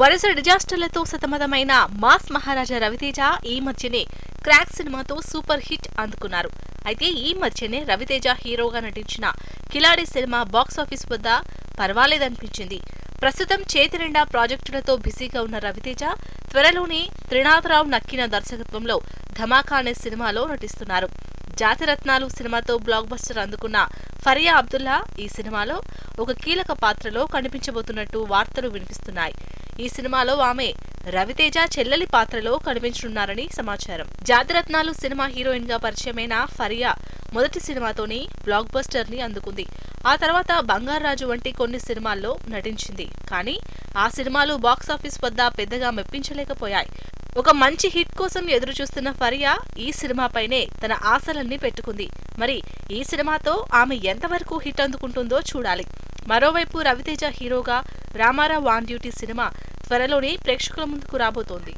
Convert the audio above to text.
వరుస డిజాస్టర్లతో సతమతమైన మాస్ మహారాజా రవితేజ ఈ మధ్యనే క్రాక్ సినిమాతో సూపర్ హిట్ అందుకున్నారు. అయితే ఈ మధ్యనే రవితేజ హీరోగా నటించిన కిలాడి సినిమా బాక్సాఫీస్ వద్ద పర్వాలేదనిపించింది. ప్రస్తుతం చేతి నిండా ప్రాజెక్టులతో బిజీగా ఉన్న రవితేజ త్వరలోనే త్రినాథరావు నక్కిన దర్శకత్వంలో ధమాకా అనే సినిమాలో నటిస్తున్నారు. జాతిరత్నాలు సినిమాతో బ్లాక్ బస్టర్ అందుకున్న ఫరియా అబ్దుల్లా ఈ సినిమాలో ఒక కీలక పాత్రలో కనిపించబోతున్నట్టు వార్తలు వినిపిస్తున్నాయి. ఈ సినిమాలో ఆమె రవితేజ చెల్లెలి పాత్రలో కనిపించనున్నారని సమాచారం. జాతిరత్నాలు సినిమా హీరోయిన్గా పరిచయమైన ఫరియా మొదటి సినిమాతోనే బ్లాక్ బస్టర్ని అందుకుంది. ఆ తర్వాత బంగారాజు వంటి కొన్ని సినిమాల్లో నటించింది. కానీ ఆ సినిమాలు బాక్సాఫీస్ వద్ద పెద్దగా మెప్పించలేకపోయాయి. ఒక మంచి హిట్ కోసం ఎదురు చూస్తున్న ఫరియా ఈ సినిమాపైనే తన ఆశలన్నీ పెట్టుకుంది. మరి ఈ సినిమాతో ఆమె ఎంతవరకు హిట్ అందుకుంటుందో చూడాలి. మరోవైపు రవితేజ హీరోగా రామారావు ఆన్ డ్యూటీ సినిమా త్వరలోనే ప్రేక్షకుల ముందుకు రాబోతోంది.